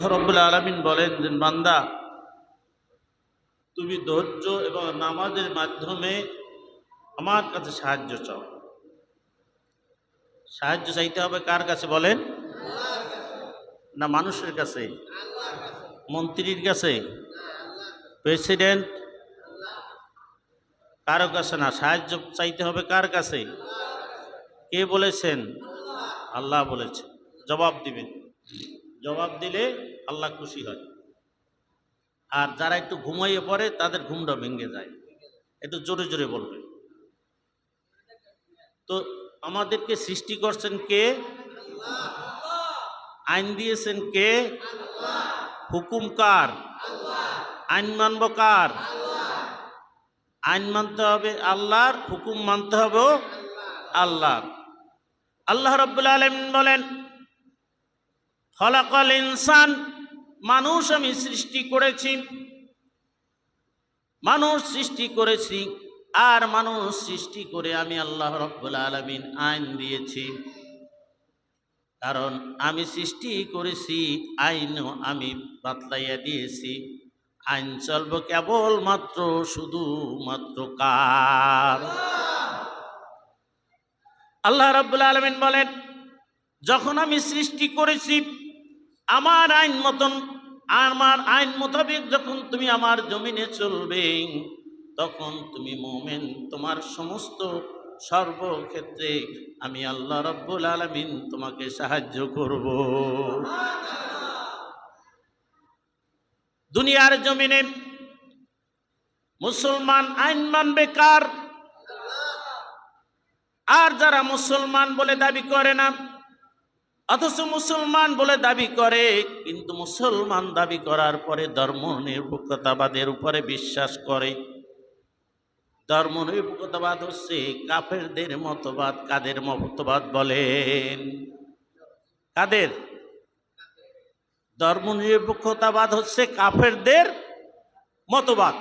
রব্বুল আলমিন বলেন যে, বান্দা, তুমি ধৈর্য এবং নামাজের মাধ্যমে আমার কাছে সাহায্য চাও। সাহায্য চাইতে হবে কার কাছে বলেন? না, মানুষের কাছে? মন্ত্রীর কাছে? প্রেসিডেন্ট? কারও কাছে না? সাহায্য চাইতে হবে কার কাছে? কে বলেছেন? আল্লাহ বলেছেন। জবাব দিবেন। জবাব দিলে আল্লাহ খুশি হয়। আর যারা একটু ঘুমাইয়ে পড়ে, তাদের ঘুমটা ভেঙে যায়। একটু জোরে জোরে বলবে তো আমাদেরকে সৃষ্টি করছেন কে? আইন দিয়েছেন কে? হুকুম কার? আইন মানব কার? আইন মানতে হবে আল্লাহর, হুকুম মানতে হবে আল্লাহর। আল্লাহ রব্বুল আলমিন বলেন ফলাকল ইনসান, মানুষ আমি সৃষ্টি করেছি। মানুষ সৃষ্টি করেছি আর মানুষ সৃষ্টি করে আমি আল্লাহ রব্বুল আলমিন আইন দিয়েছি। কারণ আমি সৃষ্টি করেছি, আইনও আমি বাতলাইয়া দিয়েছি। আইন চলব কেবলমাত্র, শুধুমাত্র কার? আল্লাহ রব্বুল আলমিন বলেন, যখন আমি সৃষ্টি করেছি আমার আইন মতন, আমার আইন মোতাবেক যখন তুমি আমার জমিনে চলবে, তখন তুমি মোমেন। তোমার সমস্ত সর্বক্ষেত্রে আমি আল্লাহ রব্বুল আলমিন তোমাকে সাহায্য করব। দুনিয়ার জমিনে মুসলমান আইন মানবে কার? আর যারা মুসলমান বলে দাবি করে না অথচ মুসলমান বলে দাবি করে, কিন্তু মুসলমান দাবি করার পরে ধর্ম নিরপেক্ষতাবাদের উপরে বিশ্বাস করে। ধর্ম নিরপেক্ষতাবাদ হচ্ছে কাফেরদের মতবাদ, কাদের মতবাদ বলেন? কাদের? ধর্ম নিরপেক্ষতাবাদ হচ্ছে কাফেরদের মতবাদ।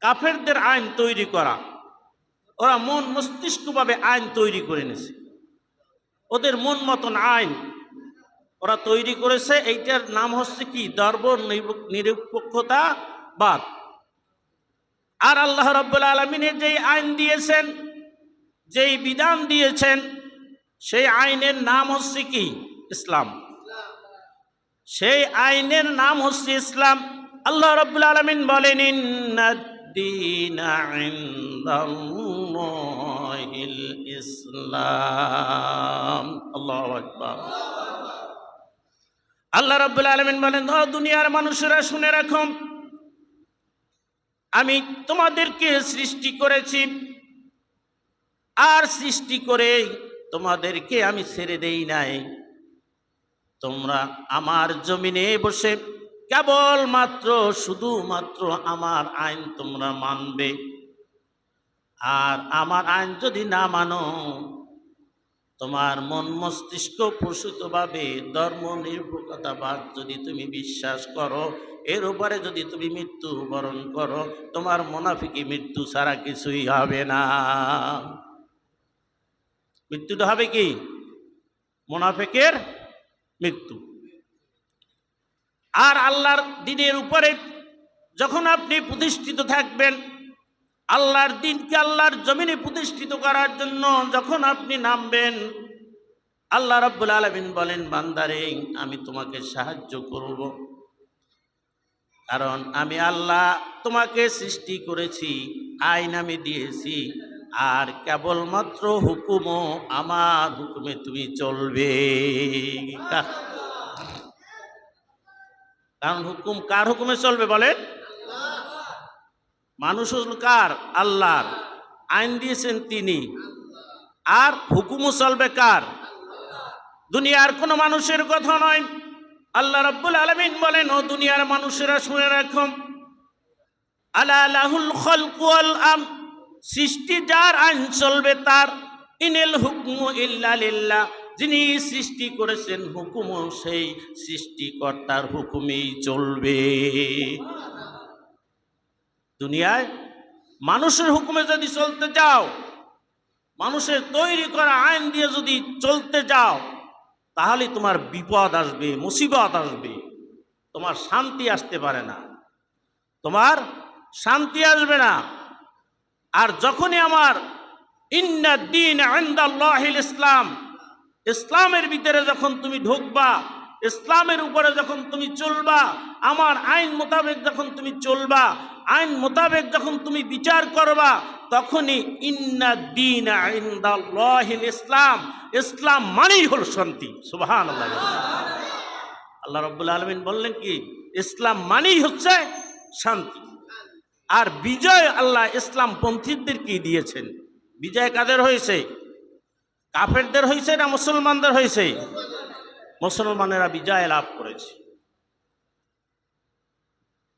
কাফেরদের আইন তৈরি করা। ওরা মন মস্তিষ্কভাবে আইন তৈরি করে নিছে। ওদের মন মতন আইন। ওরা তৈরি করেছে, এইটার নাম হচ্ছে কি? দর্ব নিরপেক্ষতা বাদ। আর আল্লাহ রব্বুল আলমিনের যেই আইন দিয়েছেন, যেই বিধান দিয়েছেন, সেই আইনের নাম হচ্ছে কি? ইসলাম। সেই আইনের নাম হচ্ছে ইসলাম। আল্লাহ রব্বুল আলমিন বলেন ইসলাম। আকবার। আল্লাহ রব্বুল আলমিন বলেন, ও দুনিয়ার মানুষেরা, শুনে রাখুন আমি তোমাদেরকে সৃষ্টি করেছি। আর সৃষ্টি করে তোমাদেরকে আমি ছেড়ে দেই নাই। তোমরা আমার জমিনে বসে কেবল মাত্র শুধুমাত্র আমার আইন তোমরা মানবে। আর আমার আইন যদি না মানো তোমার মন মস্তিষ্ক প্রসূতভাবে ধর্ম নির্ভরতাবাদ যদি তুমি বিশ্বাস করো, এর উপরে যদি তুমি মৃত্যু বরণ করো, তোমার মোনাফিকি মৃত্যু ছাড়া কিছুই হবে না। মৃত্যুটা হবে কি? মোনাফেকের মৃত্যু। আর আল্লাহর দিনের উপরে যখন আপনি প্রতিষ্ঠিত থাকবেন আল্লাহর দিনকে আল্লাহর জমিনে প্রতিষ্ঠিত করার জন্য যখন আপনি নামবেন, আল্লাহ রব্বুল আলমিন বলেন, বান্দারে, আমি তোমাকে সাহায্য করব। কারণ আমি আল্লাহ তোমাকে সৃষ্টি করেছি, আইন আমি দিয়েছি, আর কেবলমাত্র হুকুমও আমার হুকুমে তুমি চলবে। কারণ হুকুম কার হুকুমে চলবে বলেন? মানুষ হল কার? আল্লাহর। আইন দিয়েছেন তিনি। আর হুকুমও চলবে কার? দুনিয়ার কোনো মানুষের কথা নয়। আল্লাহ রব্বুল আলমিন বলেন, ও দুনিয়ার মানুষেরা শুনে রাখুন আল্লাহুল খলকুয়াল আম সৃষ্টি যার আইন চলবে তার। ইনেল হুকমু ইল্লা যিনি সৃষ্টি করেছেন হুকুমও সেই সৃষ্টিকর্তার হুকুমেই চলবে। দুনিয়ায় মানুষের হুকুমে যদি চলতে যাও, মানুষের তৈরি করা আইন দিয়ে যদি চলতে যাও, তাহলে তোমার বিপদ আসবে, মুসিবত আসবে, তোমার শান্তি আসতে পারে না। তোমার শান্তি আসবে না। আর যখনই আমার ইন্নাদ্দিন আন্দাল্লাহিল ইসলাম, ইসলামের ভিতরে যখন তুমি ঢুকবা, ইসলামের উপরে যখন তুমি চলবা, আমার আইন মোতাবেক যখন তুমি চলবা আইন মোতাবেক যখন তুমি বিচার করবা, তখনই ইন্নাদ্দিন আন্দাল্লাহিল ইসলাম। ইসলাম মানেই হল শান্তি। সুবহান আল্লাহ রব্বুল আলমিন বললেন কি, ইসলাম মানেই হচ্ছে শান্তি। আর বিজয় আল্লাহ ইসলাম পন্থীদেরকে দিয়েছেন? বিজয় কাদের হয়েছে? কাফেরদের হয়েছে না মুসলমানদের হয়েছে? মুসলমানেরা বিজয় লাভ করেছে।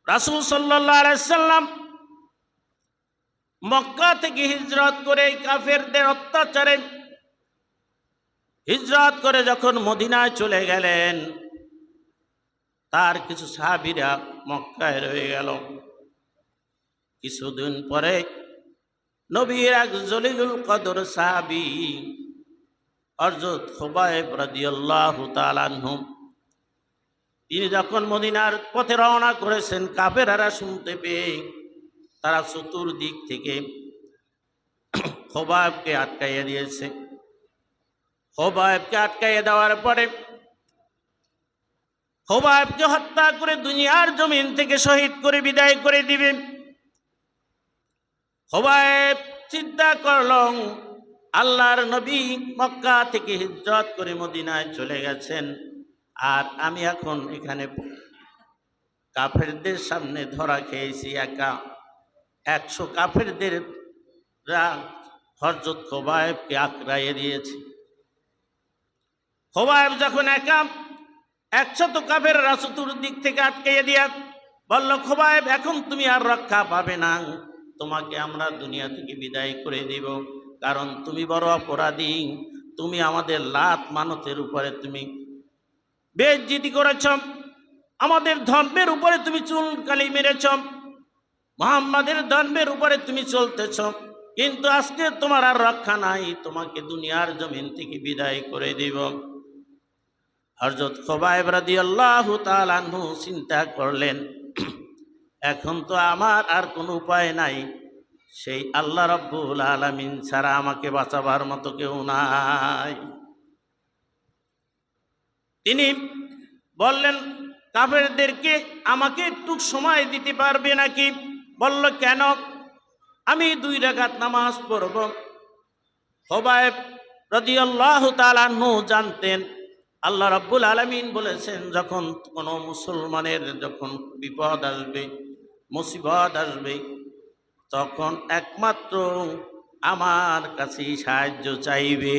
রাসুল সাল্লাম মক্কা থেকে হিজরত করে কাফেরদের অত্যাচারে হিজরত করে যখন মদিনায় চলে গেলেন, তার কিছু সাহাবিরা মক্কায় রয়ে গেল। কিছুদিন পরে নবীর এক জলিলুল কদর সাহাবি হরজত খোবায়েব রাদিয়াল্লাহু তাআলাহু তিনি যখন মদিনার পথে রওনা করেছেন, কাফেরারা শুনতে পেয়ে তারা চতুর্দিক থেকে খোবায়েবকে আটকাইয়ে দিয়েছে। খোবায়েবকে আটকাইয়ে দেওয়ার পরে খোবায়েবকে হত্যা করে দুনিয়ার জমিন থেকে শহীদ করে, বিদায় করে দিবেন খোবায়েব চিন্তা করল, আল্লাহর নবী মক্কা থেকে হিজরত করে মদিনায় চলে গেছেন। আর আমি এখন এখানে কাফেরদের সামনে ধরা খেয়েছি একা। একশো কাফেরদের হরজত খোবায়েবকে আঁকড়াইয়ে দিয়েছে। খোবায়েব যখন একা, একশত কাফের রাসুতুর দিক থেকে আটকাইয়ে দিয়া বলল, খোবায়েব, এখন তুমি আর রক্ষা পাবে না। তোমাকে আমরা দুনিয়া থেকে বিদায় করে দিব। কারণ তুমি বড় অপরাধী। তুমি আমাদের লাত মানতের উপরে তুমি বেজ্জিতি করেছ আমাদের ধর্মের উপরে তুমি চুলকালি মেরেছ মোহাম্মদের ধর্মের উপরে তুমি চলতেছ কিন্তু আজকে তোমার আর রক্ষা নাই, তোমাকে দুনিয়ার জমিন থেকে বিদায় করে দিব। হরজত খোবাইব রাদি আল্লাহ তালাহু চিন্তা করলেন, এখন তো আমার আর কোনো উপায় নাই। সেই আল্লাহ রব্বুল আলমিন ছাড়া আমাকে বাঁচাবার মতো কেউ নাই। তিনি বললেন, কাফেরদেরকে আমাকে একটু সময় দিতে পারবে নাকি? বলল, কেন? আমি দুই রাগাত নামাজ পড়ব। হবায়েব রদিয়াল্লাহ তালাহু জানতেন, আল্লাহ রাব্বুল আলমিন বলেছেন, যখন কোনো মুসলমানের যখন বিপদ আসবে, মুসিবত আসবে, তখন একমাত্র আমার কাছে সাহায্য চাইবে।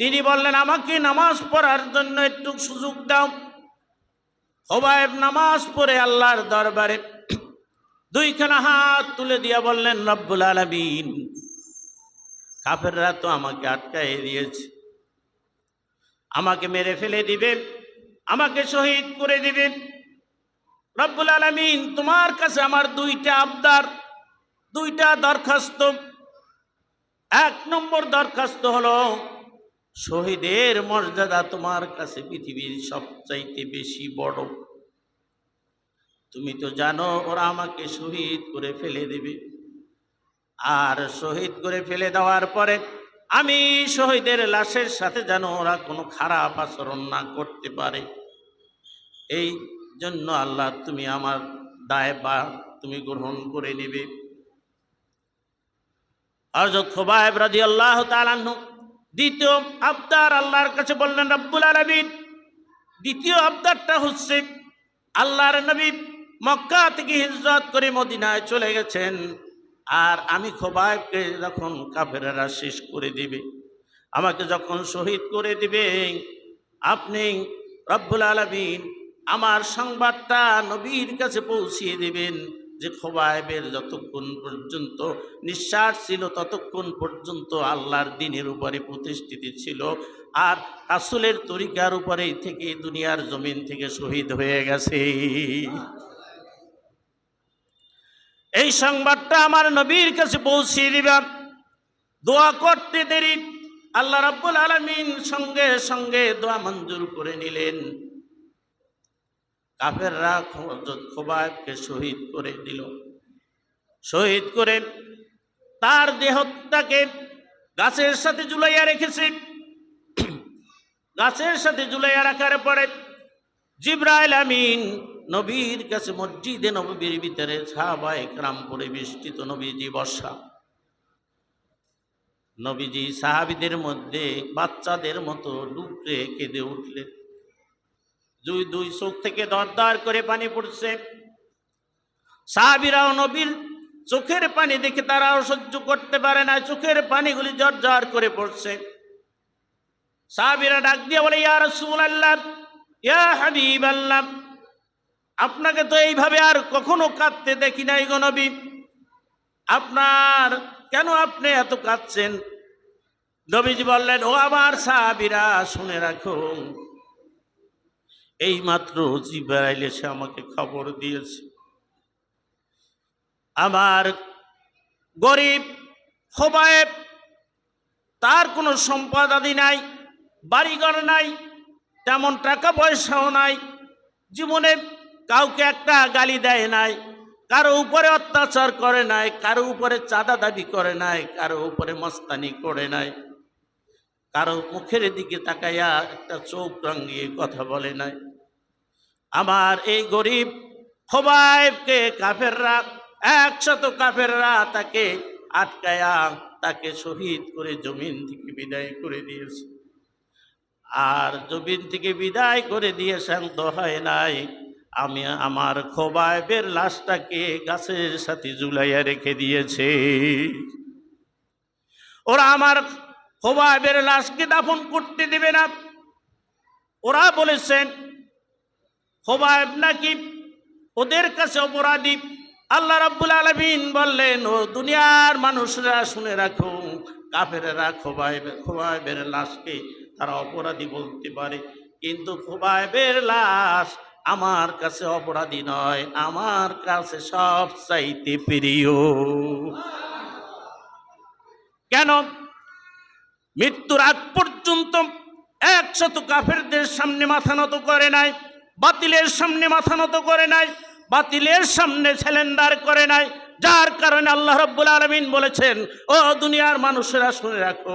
তিনি বললেন, আমাকে নামাজ পড়ার জন্য একটু সুযোগ দাও। হোবায়েব নামাজ পড়ে আল্লাহর দরবারে দুইখানা হাত তুলে দিয়া বললেন, রব্বুল আলমিন, কাফেররা তো আমাকে আটকাই দিয়েছে। আমাকে মেরে ফেলে দিবেন, আমাকে শহীদ করে দিবেন। রব্বুল আলমিন, তোমার কাছে আমার দুইটা আবদার, দুইটা দরখাস্ত। এক নম্বর দরখাস্ত হলো শহীদের মর্যাদা তোমার কাছে পৃথিবীর সবচাইতে বেশি বড়। তুমি তো জানো, ওরা আমাকে শহীদ করে ফেলে দেবে। আর শহীদ করে ফেলে দেওয়ার পরে আমি শহীদের লাশের সাথে যেন ওরা কোনো খারাপ আচরণ না করতে পারে। এই জন্য আল্লাহ তুমি আমার দায় বা তুমি গ্রহণ করে নেবে। আর হজরত খোবায়েব রাজি আল্লাহ তালান্ন দ্বিতীয় আবদার আল্লাহর কাছে বললেন, রব্বুল আলমিন। দ্বিতীয় আবদারটা হচ্ছে, আল্লাহর নবী মক্কা থেকে হিজরত করে মদিনায় চলে গেছেন, আর আমি খোবায়বকে যখন কাফেরেরা শেষ করে দিবে, আমাকে যখন শহীদ করে দিবে, আপনি রব্বুল আলমিন আমার সংবাদটা নবীর কাছে পৌঁছিয়ে দিবেন। যে খোবায়েবের যতক্ষণ পর্যন্ত নিঃশ্বাস ছিল, ততক্ষণ পর্যন্ত আল্লাহর দিনের উপরে প্রতিষ্ঠিত ছিল। আর রাসুলের তরিকার উপরেই থেকে দুনিয়ার জমিন থেকে শহীদ হয়ে গেছে। এই সংবাদটা আমার নবীর কাছে পৌঁছিয়ে দিবেন দোয়া করতে দেরি। আল্লাহ রাব্বুল আলামিন সঙ্গে সঙ্গে দোয়া মঞ্জুর করে নিলেন। কাফেররা হযরত খোবাইবকে শহীদ করে দিল। শহীদ করে তার দেহটাকে গাছের সাথে ঝুলাইয়া রেখেছে। গাছের সাথে ঝুলাইয়া রাখার পরে জিব্রাইল আমিন নবীর কাছে মসজিদে নবীর ভিতরে সাহাবা একরাম পরিবেষ্টিত নবীজি বর্ষা নবীজি সাহাবিদের মধ্যে বাচ্চাদের মতো ডুবরে কেঁদে উঠলেন। দুই দুই চোখ থেকে দরদার করে পানি পড়ছে। সাহাবিরাও নবীর চোখের পানি দেখে তারাও সহ্য করতে পারে না, চোখের পানিগুলি জর্জর করে পড়ছে। সাহাবিরা ডাক দিয়ে বলে, ইয়া রসুল আল্লাহ ইয়া হাবিব আল্লাহ আপনাকে তো এইভাবে আর কখনো কাঁদতে দেখি নাই গো নবী। আপনার কেন আপনি এত কাঁদছেন? নবীজি বললেন, ও আমার সাহাবিরা, শুনে রাখো এই মাত্র জিব্রাইল এসে আমাকে খবর দিয়েছে। আমার গরিব, খোবায়েব, তার কোনো সম্পদ আদি নাই, বাড়িঘর নাই, তেমন টাকা পয়সাও নাই, জীবনে কাউকে একটা গালি দেয় নাই, কারও উপরে অত্যাচার করে নাই, কারও উপরে চাঁদা দাবি করে নাই, কারও উপরে মস্তানি করে নাই। কারও মুখের দিকে তাকাইয়া একটা চোখ রাঙ্গিয়ে কথা বলে নাই। আমার এই গরিব খোবাইবকে কাফেররা, একশত কাফেররা তাকে আটকায়া তাকে শহীদ করে জমিন থেকে বিদায় করে দিয়েছে। আর জমিন থেকে বিদায় করে দিয়ে শান্ত হয় নাই। আমি আমার খোবাইবের লাশটাকে গাছের সাথে ঝুলাইয়া রেখে দিয়েছে। ওরা আমার খোবাইবের লাশকে দাফন করতে দেবে না। ওরা বলেছেন খোবাইব নাকি ওদের কাছে অপরাধী? আল্লাহ রাব্বুল আলমিন বললেন, ও দুনিয়ার মানুষরা শুনে রাখো, কাফেরেরা খোবাইব খোবাইবের লাশকে তারা অপরাধী বলতে পারে। কিন্তু খোবাইবের লাশ আমার কাছে অপরাধী নয়, আমার কাছে সব চাইতে প্রিয়। কেন? মৃত্যুর আগ পর্যন্ত একশত কাফেরদের সামনে মাথা নত করে নাই, বাতিলের সামনে মাথা নত করে নাই, বাতিলের সামনে ছেলেন্দার করে নাই, যার কারণে আল্লাহ রব্বুল আলমিন বলেছেন, ও দুনিয়ার মানুষেরা শুনে রাখো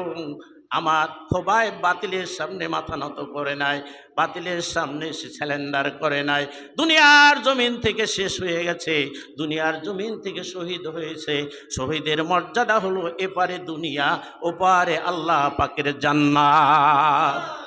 আমার খোবায় বাতিলের সামনে মাথা নত করে নাই, বাতিলের সামনে সে স্যালেন্ডার করে নাই। দুনিয়ার জমিন থেকে শেষ হয়ে গেছে, দুনিয়ার জমিন থেকে শহীদ হয়েছে। শহীদের মর্যাদা হলো এপারে দুনিয়া, ওপারে আল্লাহ পাকের জান্নাত।